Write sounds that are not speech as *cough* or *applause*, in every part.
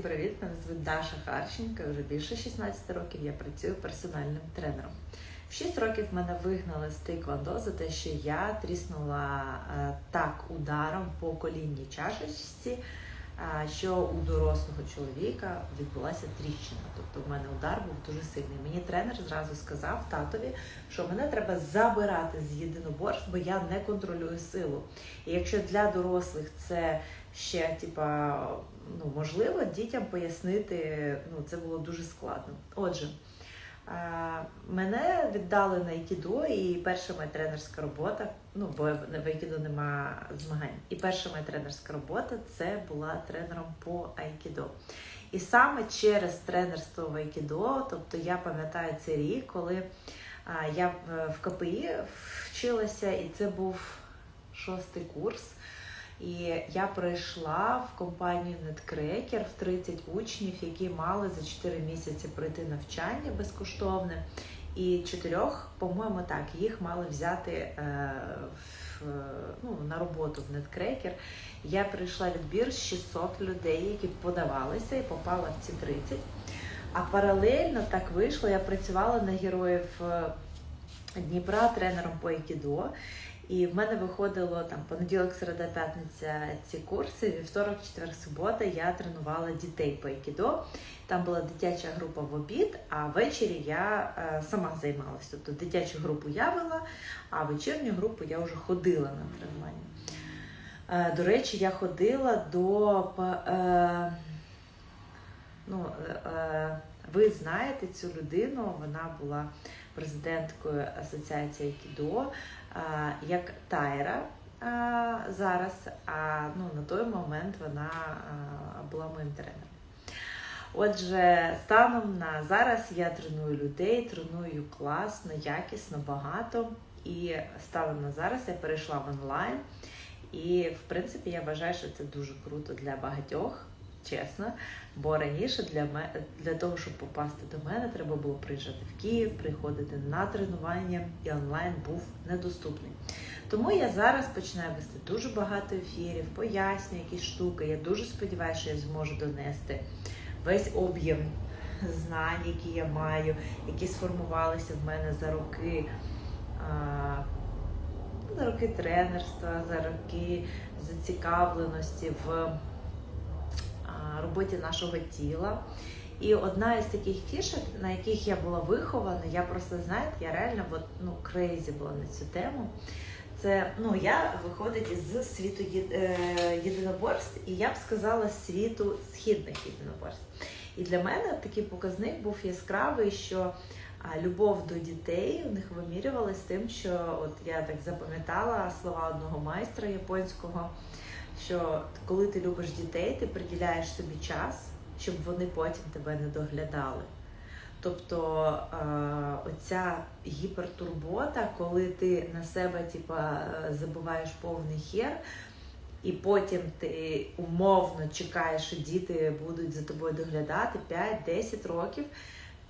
Привіт, мене звуть Даша Харченко. Вже більше 16 років я працюю персональним тренером. В 6 років мене вигнали з тейквондо за те, що я тріснула е, так ударом по колінній чашечці, що у дорослого чоловіка відбулася тріщина. Тобто в мене удар був дуже сильний. Мені тренер зразу сказав татові, що мене треба забирати з єдиноборств, бо я не контролюю силу. І якщо для дорослих це ще типа ну, можливо дітям пояснити, ну це було дуже складно. Отже, мене віддали на Айкідо, і перша моя тренерська робота, ну бо в Айкідо нема змагань. І перша моя тренерська робота це була тренером по Айкідо. І саме через тренерство в Айкідо, тобто я пам'ятаю цей рік, коли я в КПІ вчилася, і це був шостий курс. І я прийшла в компанію Netcracker в 30 учнів, які мали за 4 місяці пройти навчання безкоштовне. І чотирьох, по-моєму, так, їх мали взяти е, в, ну, на роботу в Netcracker. Я прийшла відбір з 600 людей, які подавалися і попала в ці 30. А паралельно так вийшло, я працювала на героїв е, Дніпра тренером по Айкідо. І в мене виходило там понеділок, середа, п'ятниця ці курси. Вівторок, четвер, субота я тренувала дітей по айкідо. Там була дитяча група в обід, а ввечері я е, сама займалася. Тобто дитячу групу я вела, а вечірню групу я вже ходила на тренування. Е, до речі, я ходила до. Е, ну, е, ви знаєте цю людину, вона була президенткою Асоціації Айкідо як Тайра зараз, а ну, на той момент вона була моїм тренером. Отже, станом на зараз я треную людей, треную класно, якісно, багато. І станом на зараз я перейшла в онлайн. І, в принципі, я вважаю, що це дуже круто для багатьох чесно. Бо раніше для мене, для того, щоб попасти до мене, треба було приїжджати в Київ, приходити на тренування, і онлайн був недоступний. Тому я зараз починаю вести дуже багато ефірів, пояснюю якісь штуки. Я дуже сподіваюся, що я зможу донести весь об'єм знань, які я маю, які сформувалися в мене за роки. За роки тренерства, за роки зацікавленості в роботі нашого тіла. І одна із таких фішок, на яких я була вихована, я просто знаєте, я реально от, ну, крейзі була на цю тему. Це ну я виходить із світу е, єдиноборств, і я б сказала світу східних єдиноборств. І для мене такий показник був яскравий, що любов до дітей у них вимірювалась тим, що от я так запам'ятала слова одного майстра японського що коли ти любиш дітей, ти приділяєш собі час, щоб вони потім тебе не доглядали. Тобто оця гіпертурбота, коли ти на себе типа, забуваєш повний хер, і потім ти умовно чекаєш, що діти будуть за тобою доглядати 5-10 років.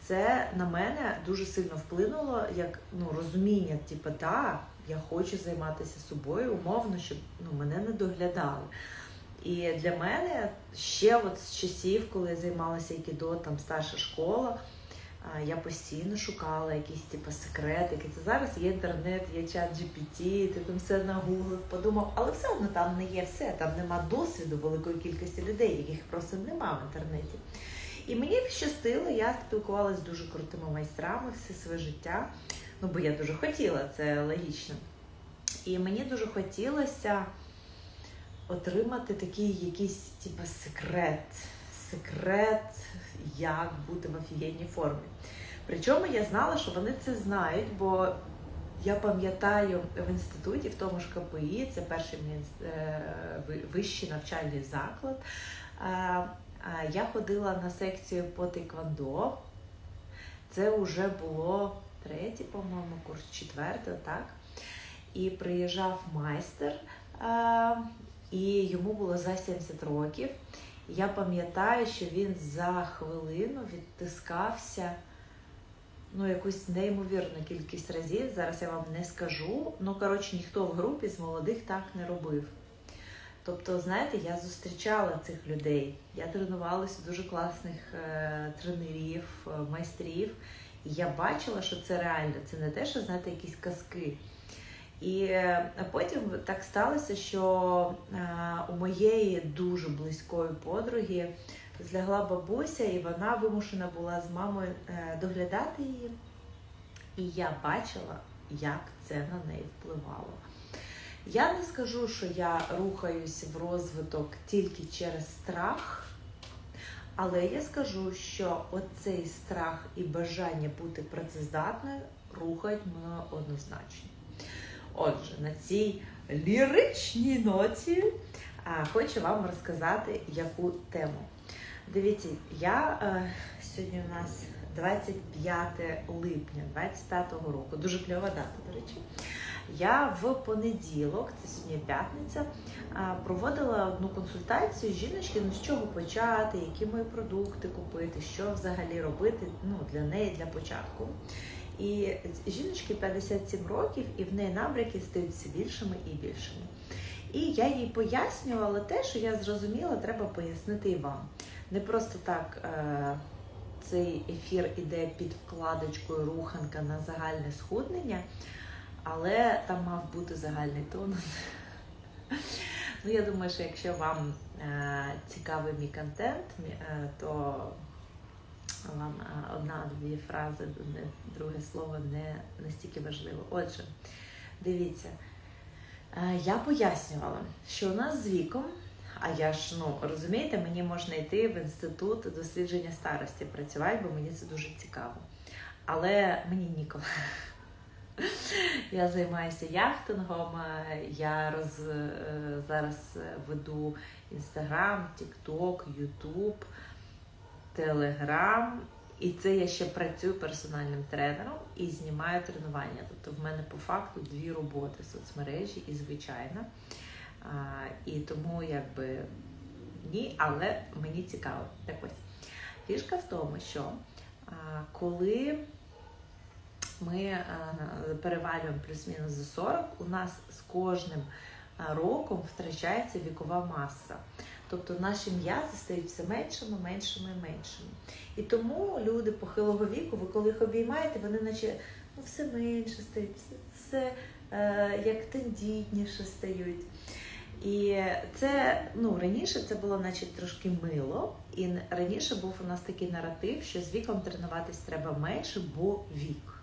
Це на мене дуже сильно вплинуло, як ну розуміння, типу, да, я хочу займатися собою умовно, щоб ну, мене не доглядали. І для мене ще от з часів, коли я займалася айкідо, там старша школа, я постійно шукала якісь типу, секретики. Це зараз є інтернет, є чат GPT, ти там все нагуглив, подумав, але все одно там не є все, там нема досвіду великої кількості людей, яких просто нема в інтернеті. І мені щастило, я спілкувалася з дуже крутими майстрами все своє життя. Ну, бо я дуже хотіла, це логічно. І мені дуже хотілося отримати такий якийсь типу, секрет. Секрет, як бути в офігенній формі. Причому я знала, що вони це знають, бо я пам'ятаю в інституті, в тому ж КПІ, це перший е, вищий навчальний заклад. Я ходила на секцію по тейквондо. Це вже було третій, по-моєму, курс, четвертий, так. І приїжджав майстер, і йому було за 70 років. Я пам'ятаю, що він за хвилину відтискався ну, якусь неймовірну кількість разів. Зараз я вам не скажу. Ну, коротше, ніхто в групі з молодих так не робив. Тобто, знаєте, я зустрічала цих людей. Я тренувалася дуже класних е, тренерів, е, майстрів. І я бачила, що це реально, це не те, що знаєте, якісь казки. І е, потім так сталося, що е, у моєї дуже близької подруги злягла бабуся, і вона вимушена була з мамою е, доглядати її. І я бачила, як це на неї впливало. Я не скажу, що я рухаюсь в розвиток тільки через страх, але я скажу, що оцей страх і бажання бути працездатною рухають мене однозначно. Отже, на цій ліричній ноті хочу вам розказати яку тему. Дивіться, я е, сьогодні у нас 25 липня 25-го року, дуже кльова дата, до речі. Я в понеділок, це сьогодні п'ятниця, проводила одну консультацію жіночки, ну з чого почати, які мої продукти купити, що взагалі робити ну, для неї для початку. І жіночки 57 років, і в неї набряки стають все більшими і більшими. І я їй пояснювала те, що я зрозуміла, треба пояснити і вам. Не просто так е, цей ефір іде під вкладочкою руханка на загальне схуднення, але там мав бути загальний тонус. Ну, я думаю, що якщо вам е, цікавий мій контент, е, то вам е, одна-дві фрази, друге слово не настільки важливо. Отже, дивіться, я пояснювала, що у нас з віком, а я ж, ну, розумієте, мені можна йти в інститут дослідження старості працювати, бо мені це дуже цікаво. Але мені ніколи. *laughs* Я займаюся яхтингом, е, я роз, зараз веду Інстаграм, Тікток, Ютуб. Телеграм, і це я ще працюю персональним тренером і знімаю тренування. Тобто в мене по факту дві роботи соцмережі і звичайна. І тому якби ні, але мені цікаво. Так ось. Фішка в тому, що коли ми а, перевалюємо плюс-мінус за 40, у нас з кожним роком втрачається вікова маса. Тобто наші м'язи стають все меншими, меншими і меншими. І тому люди похилого віку, ви коли їх обіймаєте, вони наче ну, все менше стають, все, все е, як тендітніше стають. І це ну раніше це було, наче трошки мило, і раніше був у нас такий наратив, що з віком тренуватись треба менше, бо вік.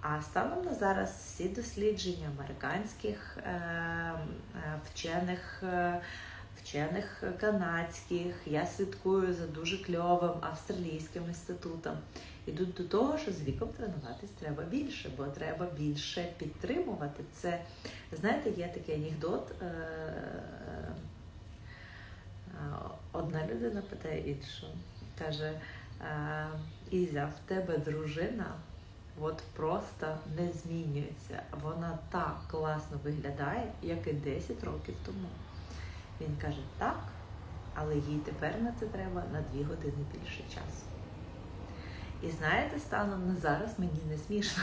А станом на зараз всі дослідження американських е, е, вчених. Е, вчених канадських, я слідкую за дуже кльовим австралійським інститутом. Ідуть до того, що з віком тренуватись треба більше, бо треба більше підтримувати. Це, знаєте, є такий анекдот. Е, е, одна людина питає іншу, каже: Ізя, в тебе дружина от просто не змінюється. Вона так класно виглядає, як і 10 років тому. Він каже, так, але їй тепер на це треба на дві години більше часу. І знаєте, станом на зараз мені не смішно.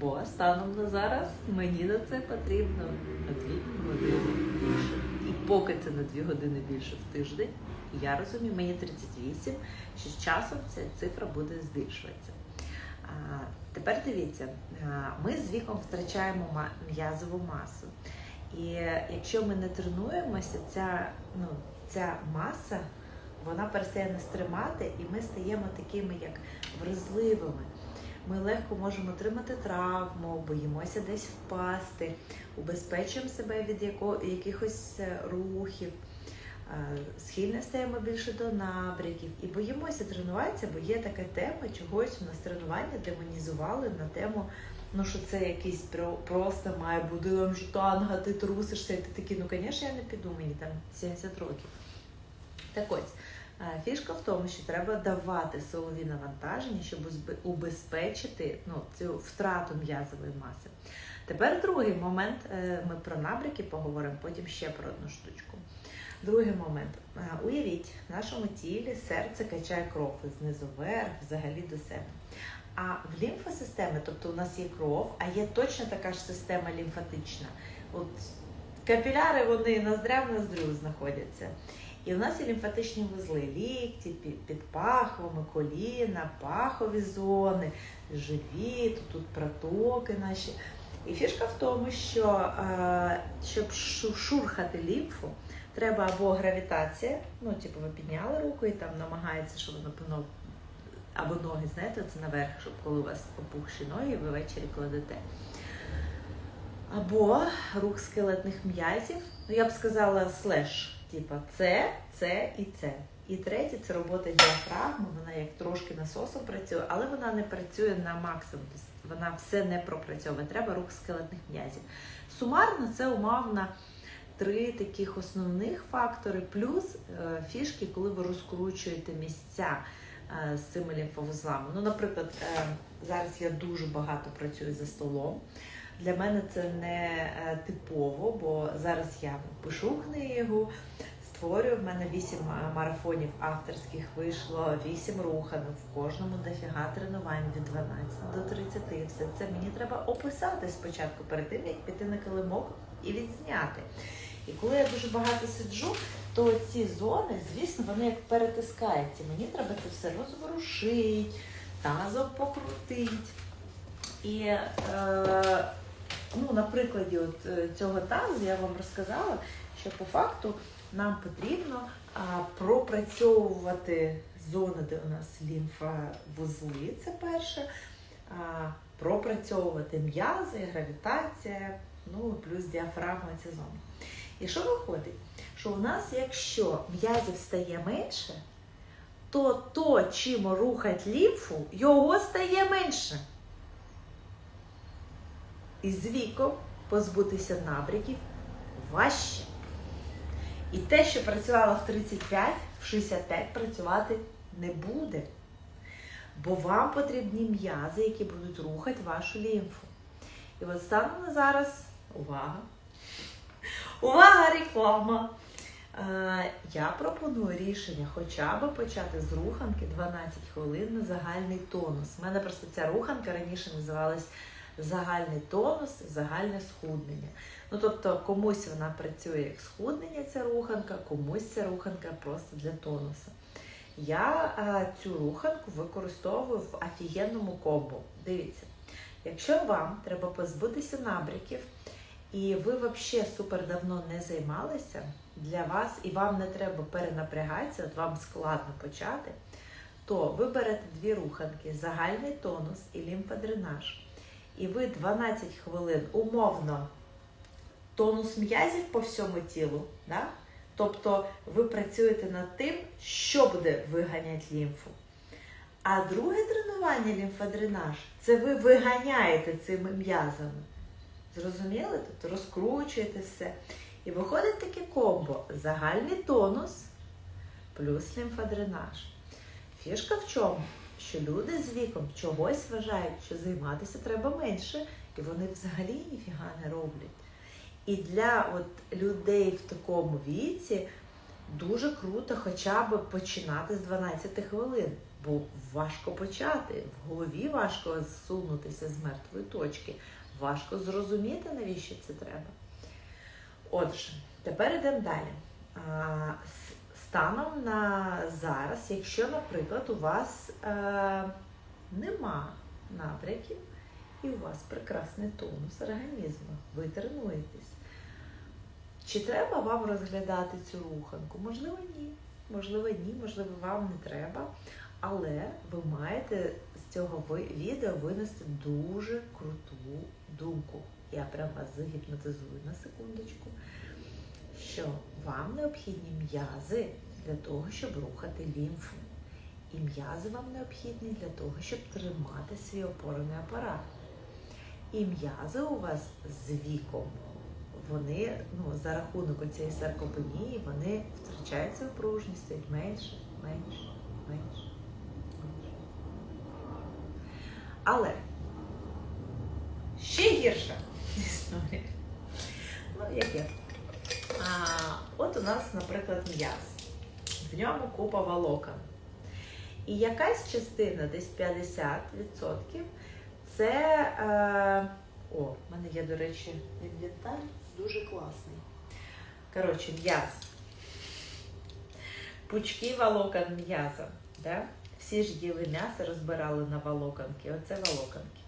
Бо станом на зараз мені на це потрібно на дві години більше. І поки це на дві години більше в тиждень, я розумію, мені 38, що з часом ця цифра буде збільшуватися. А, Тепер дивіться, ми з віком втрачаємо м'язову масу. І якщо ми не тренуємося, ця ну, ця маса вона перестає нас тримати, і ми стаємо такими, як вразливими. Ми легко можемо отримати травму, боїмося десь впасти, убезпечуємо себе від якихось е, рухів, схильне стаємо більше до набряків і боїмося тренуватися, бо є така тема, чогось у нас тренування демонізували на тему ну що це якийсь просто має бути там штанга, ти трусишся, і ти такий, ну звісно, я не піду, мені там 70 років. Так ось. Фішка в тому, що треба давати силові навантаження, щоб убезпечити ну, цю втрату м'язової маси. Тепер другий момент, е, ми про набряки поговоримо, потім ще про одну штучку. Другий момент. Уявіть, в нашому тілі серце качає кров знизу вверх, взагалі до себе. А в лімфосистемі, тобто у нас є кров, а є точно така ж система лімфатична. От Капіляри вони ноздря в ноздрю знаходяться. І у нас є лімфатичні вузли, лікті, під пахвами, коліна, пахові зони, живіт, тут протоки наші. І фішка в тому, що е, щоб шурхати лімфу, треба або гравітація, ну, типу, ви підняли руку і там намагається, щоб воно- або ноги, знаєте, це наверх, щоб коли у вас опухші ноги, ви ввечері кладете. Або рух скелетних м'язів. Ну, я б сказала слеш. Типа це, це і це. І третє це робота діафрагми. Вона як трошки насосом працює, але вона не працює на максимум. Тобто Вона все не пропрацьовує. Треба рух скелетних м'язів. Сумарно це умовно три таких основних фактори, плюс е, фішки, коли ви розкручуєте місця е, з цими лімфовузлами. Ну, наприклад, е, зараз я дуже багато працюю за столом. Для мене це не е, типово, бо зараз я пишу книгу, створюю. В мене вісім е, марафонів авторських вийшло, вісім руханок, в кожному дофіга тренувань від 12 до 30. Все це мені треба описати спочатку перед тим, як піти на килимок і відзняти. І коли я дуже багато сиджу, то ці зони, звісно, вони як перетискаються. Мені треба це все розворушити, тазом покрутити. І е, ну, на прикладі от е, цього тазу я вам розказала, що по факту нам потрібно а, пропрацьовувати зони, де у нас лімфовузли, це перше, а, пропрацьовувати м'язи, гравітація, ну плюс діафрагма ця зона. І що виходить? Що у нас, якщо м'язів стає менше, то то, чим рухать лімфу, його стає менше. І з віком позбутися набряків важче. І те, що працювало в 35, в 65 працювати не буде. Бо вам потрібні м'язи, які будуть рухати вашу лімфу. І от станом на зараз, увага! Увага, реклама! Е, Я пропоную рішення хоча б почати з руханки 12 хвилин на загальний тонус. У мене просто ця руханка раніше називалась загальний тонус, загальне схуднення. Ну, тобто комусь вона працює як схуднення, ця руханка, комусь ця руханка просто для тонусу. Я а, цю руханку використовую в офігенному комбо. Дивіться, якщо вам треба позбутися набряків, і ви взагалі супер давно не займалися для вас, і вам не треба перенапрягатися, от вам складно почати, то ви берете дві руханки: загальний тонус і лімфодренаж. І ви 12 хвилин умовно тонус м'язів по всьому тілу. Да? Тобто ви працюєте над тим, що буде виганяти лімфу. А друге тренування лімфодренаж це ви виганяєте цими м'язами. Зрозуміли? Тобто розкручуєте все. І виходить таке комбо: загальний тонус плюс лімфодренаж. Фішка в чому? Що люди з віком чогось вважають, що займатися треба менше, і вони взагалі ніфіга не роблять. І для от людей в такому віці дуже круто хоча б починати з 12 хвилин, бо важко почати, в голові важко зсунутися з мертвої точки, важко зрозуміти, навіщо це треба. Отже, тепер йдемо далі. Станом на зараз, якщо, наприклад, у вас е, нема набряків і у вас прекрасний тонус організму, ви тренуєтесь. Чи треба вам розглядати цю руханку? Можливо, ні. Можливо, ні, можливо, вам не треба. Але ви маєте з цього відео винести дуже круту думку. Я прям вас загіпнотизую на секундочку. Що вам необхідні м'язи для того, щоб рухати лімфу. І м'язи вам необхідні для того, щоб тримати свій опорний апарат. І м'язи у вас з віком, вони ну, за рахунок цієї саркопенії, вони втрачають свою пружність, менше, менше, менше, менше. Але ще гірша *laughs* історія. Ну, яке? А, от у нас, наприклад, м'яз. В ньому купа волокон. І якась частина, десь 50%, це. Е, о, в мене є, до речі, інвентар дуже класний. Коротше, м'яз. Пучки волокон м'яза. Да? Всі ж їли м'ясо, розбирали на волоконки. Оце волоконки.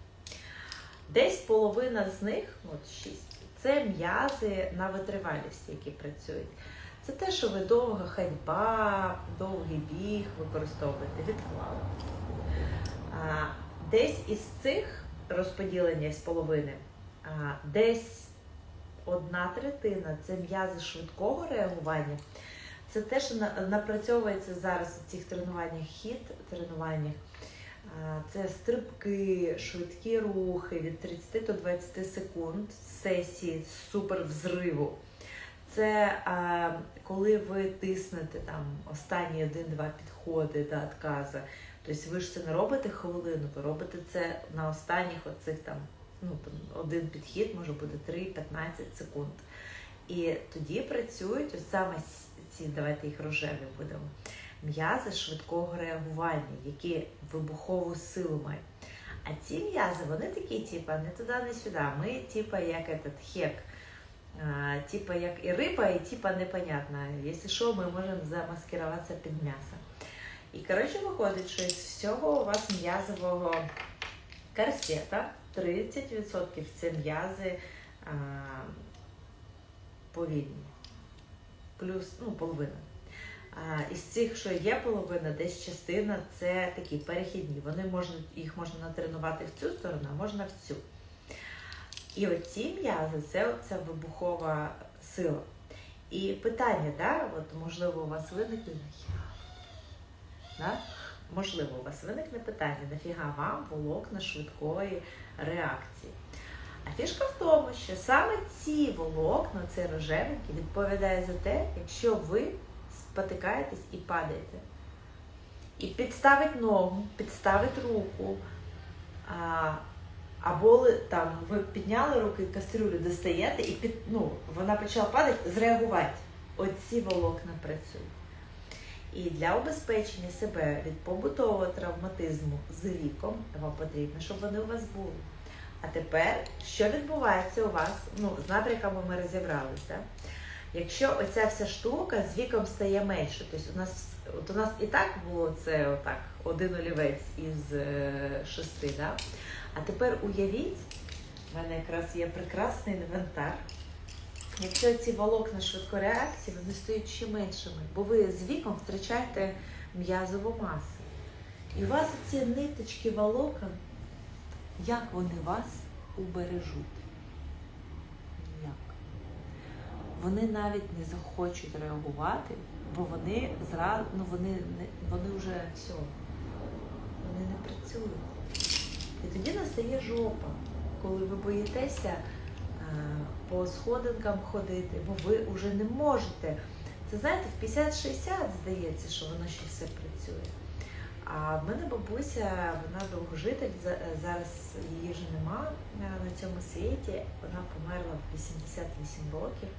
Десь половина з них, от шість, це м'язи на витривалість, які працюють. Це те, що ви довга ходьба, довгий біг використовуєте, відклали. Десь із цих розподілення з половини, десь одна третина це м'язи швидкого реагування. Це те, що напрацьовується зараз у цих тренуваннях, хід тренуваннях. Це стрибки, швидкі рухи від 30 до 20 секунд сесії супер взриву. Це а, коли ви тиснете там останні один-два підходи до відказу. Тобто ви ж це не робите хвилину, ви робите це на останніх оцих там, ну, один підхід може бути 3-15 секунд. І тоді працюють саме ці, давайте їх рожеві будемо, м'язи швидкого реагування, які вибухову силу мають. А ці м'язи, вони такі, типа, не туди, не сюди. Ми, типа, як этот хек. Типа як і риба, і типа непонятно. Якщо що, ми можемо замаскируватися під м'ясо. І коротше виходить, що із всього у вас м'язового корсета 30% це м'язи повільні. Плюс, ну, половина. Із цих, що є половина, десь частина це такі перехідні. Вони можуть, їх можна натренувати в цю сторону, а можна в цю. І оці м'язи це оця вибухова сила. І питання, да, от, можливо, у вас виникне, да? можливо, у вас виникне питання, нафіга вам волокна швидкої реакції. А фішка в тому, що саме ці волокна, це рожевенькі, відповідає за те, якщо ви спотикаєтесь і падаєте. І підставить ногу, підставить руку. А, або там ви підняли руки, кастрюлю достаєте, і під, ну, вона почала падати, зреагувати. Оці волокна працюють. І для убезпечення себе від побутового травматизму з віком вам потрібно, щоб вони у вас були. А тепер, що відбувається у вас? Ну, з набряками ми розібралися. Якщо оця вся штука з віком стає менше, тобто у нас от у нас і так було це отак, один олівець із е, шести, да? а тепер уявіть, в мене якраз є прекрасний інвентар. Якщо ці волокна швидкореакції, вони стають ще меншими, бо ви з віком втрачаєте м'язову масу. І у вас ці ниточки волокон, як вони вас убережуть? Вони навіть не захочуть реагувати, бо вони зразу, ну вони не вони вже все, вони не працюють. І тоді настає жопа, коли ви боїтеся а, по сходинкам ходити, бо ви вже не можете. Це знаєте, в 50-60 здається, що воно ще все працює. А в мене бабуся, вона довгожитель, за- зараз її вже нема е, на цьому світі. Вона померла в 88 років.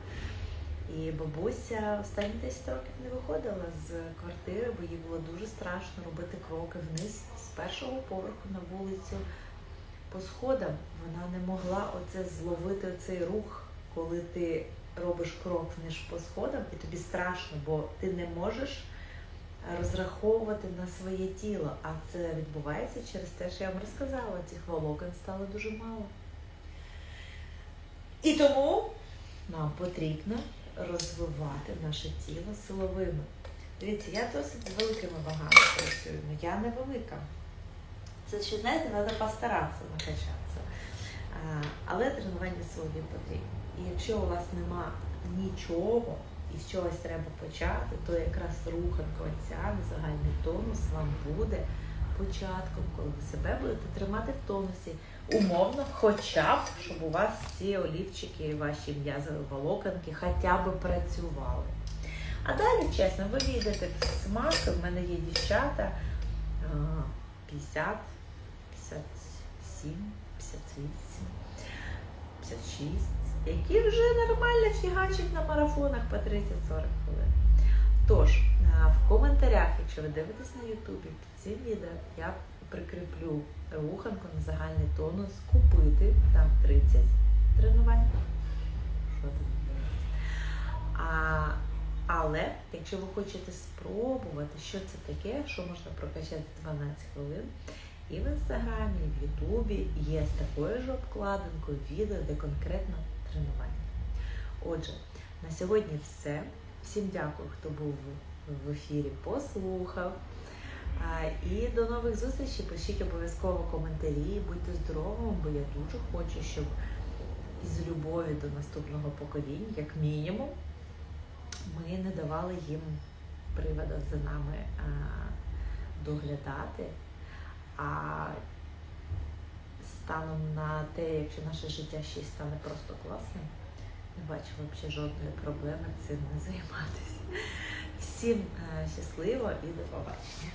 І бабуся останні 10 років не виходила з квартири, бо їй було дуже страшно робити кроки вниз з першого поверху на вулицю по сходам. Вона не могла оце зловити цей рух, коли ти робиш крок вниз по сходам, і тобі страшно, бо ти не можеш розраховувати на своє тіло. А це відбувається через те, що я вам розказала, цих волокон стало дуже мало. І тому нам потрібно розвивати наше тіло силовими. Дивіться, я досить з великими вагами працюю, але я не велика. Це ще, знаєте, треба постаратися накачатися. Але тренування силові потрібні. І якщо у вас нема нічого і з чогось треба почати, то якраз руханка оця загальний тонус вам буде початком, коли ви себе будете тримати в тонусі. Умовно, хоча б, щоб у вас ці олівчики, ваші м'язові волоконки хоча б працювали. А далі, чесно, ви війдете в смак. У мене є дівчата 50, 57, 58, 56, які вже нормально фігачать на марафонах по 30-40 хвилин. Тож, в коментарях, якщо ви дивитесь на Ютубі під цим відео, я прикріплю руханку на загальний тонус, купити там 30 тренувань. Що там? А, але якщо ви хочете спробувати, що це таке, що можна прокачати 12 хвилин, і в інстаграмі, і в Ютубі є з такою ж обкладинкою відео, де конкретно тренування. Отже, на сьогодні все. Всім дякую, хто був в ефірі, послухав. І до нових зустрічей. Пишіть обов'язково коментарі, будьте здоровими, бо я дуже хочу, щоб із любові до наступного покоління, як мінімум, ми не давали їм приводу за нами доглядати. А станом на те, якщо наше життя ще й стане просто класним, не бачу взагалі жодної проблеми цим не займатися. Всім е, щасливо і до побачення.